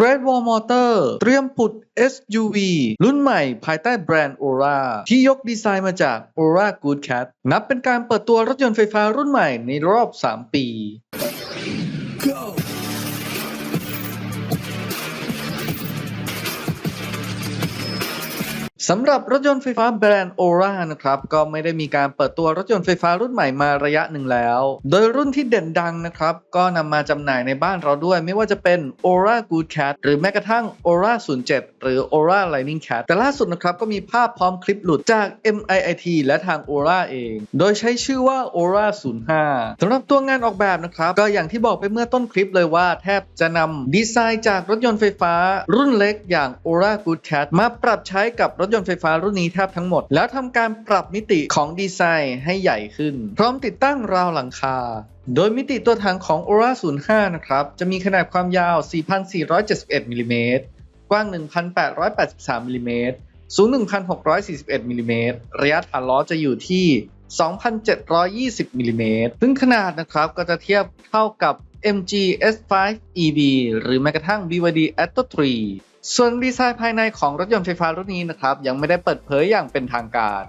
Great Wall Motor เตรียมผุด SUV รุ่นใหม่ภายใต้แบรนด์ Aura ที่ยกดีไซน์มาจาก Aura Good Cat นับเป็นการเปิดตัวรถยนต์ไฟฟ้ารุ่นใหม่ในรอบ 3 ปี สำหรับรถยนต์ไฟฟ้าแบรนด์ Aura นะครับก็ไม่ได้มีการเปิดตัวรถยนต์ไฟฟ้ารุ่นใหม่มาระยะหนึ่งแล้ว โดยรุ่นที่เด่นดังนะครับก็นำมาจำหน่ายในบ้านเราด้วย ไม่ว่าจะเป็น Aura Good Cat หรือแม้กระทั่ง Aura 07 หรือ Aura Lightning Cat แต่ล่าสุดนะครับก็มีภาพพร้อมคลิปหลุดจาก MIIT และทาง Aura เอง โดยใช้ชื่อว่า Aura 05สำหรับตัวงานออกแบบนะครับก็อย่างที่บอกไปเมื่อต้นคลิปเลยว่า แทบจะนำดีไซน์จากรถยนต์ไฟฟ้า รุ่นเล็กอย่าง Aura Good Cat มาปรับใช้กับรถยนต์ยนต์ไฟฟ้ารุ่นนี้แทบทั้งหมด แล้วทำการปรับมิติของดีไซน์ให้ใหญ่ขึ้น พร้อมติดตั้งราวหลังคาโดยมิติตัวถังของ Aura 05 นะครับ จะมีขนาดความยาว 4,471มิลลิเมตร กว้าง 1,883มิลลิเมตร สูง 1,641มิลลิเมตร ระยะฐานล้อจะอยู่ที่ 2,720มิลลิเมตร ซึ่งขนาดนะครับก็จะเทียบเท่ากับ MG S5 EV หรือแม้กระทั่ง BYD Atto 3 ส่วนดีไซน์ภายในของรถยนต์ไฟฟ้ารุ่นนี้นะครับ ยังไม่ได้เปิดเผยอย่างเป็นทางการ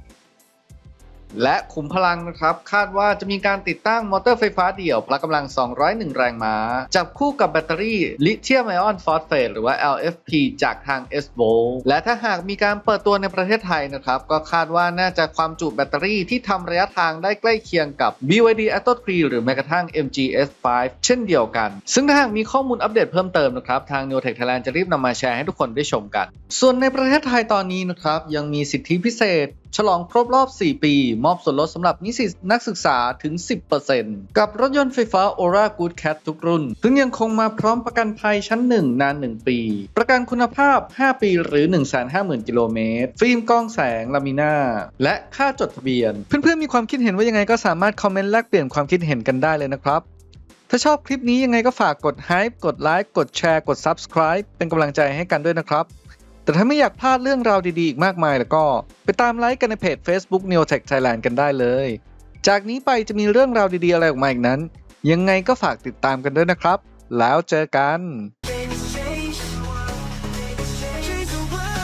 และขุมพลังนะครับ คาดว่าจะมีการติดตั้งมอเตอร์ไฟฟ้าเดี่ยวพละกำลัง 201 แรงม้า จับคู่กับแบตเตอรี่ลิเธียมไอออนฟอสเฟตหรือว่า LFP จากทาง s v o และถ้าหากมีการเปิดตัวในประเทศไทยนะครับ ก็คาดว่าน่าจะความจุแบตเตอรี่ที่ทำระยะทางได้ใกล้เคียงกับ BYD Atto 3หรือแม้กระทั่ง MG S5 เช่นเดียวกัน ซึ่งถ้าหากมีข้อมูลอัปเดตเพิ่มเติมนะครับ ทาง Neotech Thailand จะรีบนำมาแชร์ให้ทุกคนได้ชมกัน ส่วนในประเทศไทยตอนนี้นะครับยังมีสิทธิพิเศษ ฉลองครบรอบ 4 ปีมอบส่วนลดสำหรับนิสิตนักศึกษาถึง 10%กับรถยนต์ไฟฟ้า Aura Good Cat ทุกรุ่น ซึ่งยังคงมาพร้อมประกันภัยชั้น 1 นาน 1 ปี ประกันคุณภาพ 5 ปีหรือ 150,000 กิโลเมตร ฟิล์มกล้องแสง ลามิน่า และค่าจดทะเบียน เพื่อนๆ มีความคิดเห็นว่ายังไงก็สามารถคอมเมนต์แลกเปลี่ยนความคิดเห็นกันได้เลยนะครับถ้าชอบคลิปนี้ยังไงก็ฝากกด Hype กดไลค์ กดแชร์ กด Subscribe เป็นกำลังใจให้กันด้วยนะครับ แต่ถ้าไม่อยากพลาดเรื่องราวดีๆ อีกมากมายแล้วก็ ไปตามไลค์กันในเพจ Facebook n e o Tech Thailand กันได้เลย จากนี้ไปจะมีเรื่องราวดีๆ อะไรออกมาอีกนั้น ยังไงก็ฝากติดตามกันด้วยนะครับ แล้วเจอกัน Change the world.